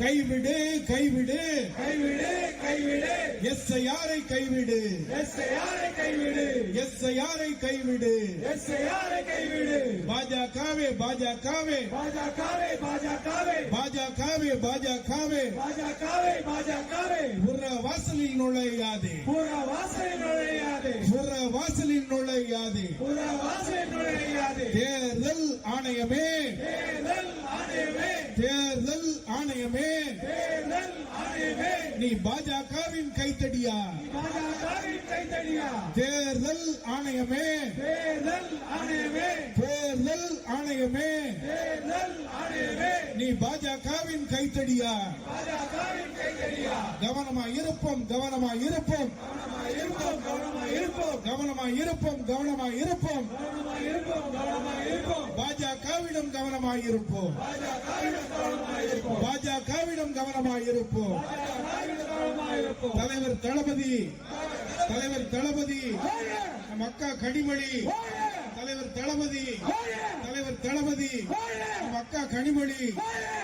கைவிடு கைவிடு. கைவிடு கைவிடு. எஸ்ஐஆரை கைவிடு. எஸ்ஐஆரை கைவிடு. எஸ்ஐஆரை கைவிடு. எஸ்ஐஆரை கைவிடு. பாஜகவே பாஜகவே. பாஜகவே பாஜகவே. பாஜகவே பாஜகவே. பாஜகவே பாஜகவே. புற வாசலில் நுழையாதே. புற வாசலில் நுழையாது. புற வாசலில் நுழையாதே. புற வாசலில் நுழையாது. தேர்தல் ஆணையமே. தேர்தல் ஆணையமே. தேர்தல் ஆணையமே நீ பாஜகவின் கைத்தடியா? தேர்தல் ஆணையமே. தேர்தல் ஆணையமே. நீ பாஜகவின் கைத்தடியா? கவனமா இருப்போம் கவனமா இருப்போம். கவனமா இருப்போம் கவனமா இருப்போம். பாஜகவிடம் கவனமா இருப்போம். பாஜகவிடம் கவனமா இருப்போம் தலைவர் தளபதி. தலைவர் தளபதி. நம் அக்கா கனிமொழி. தலைவர் தளபதி. தலைவர் தளபதி. நம் அக்கா கனிமொழி.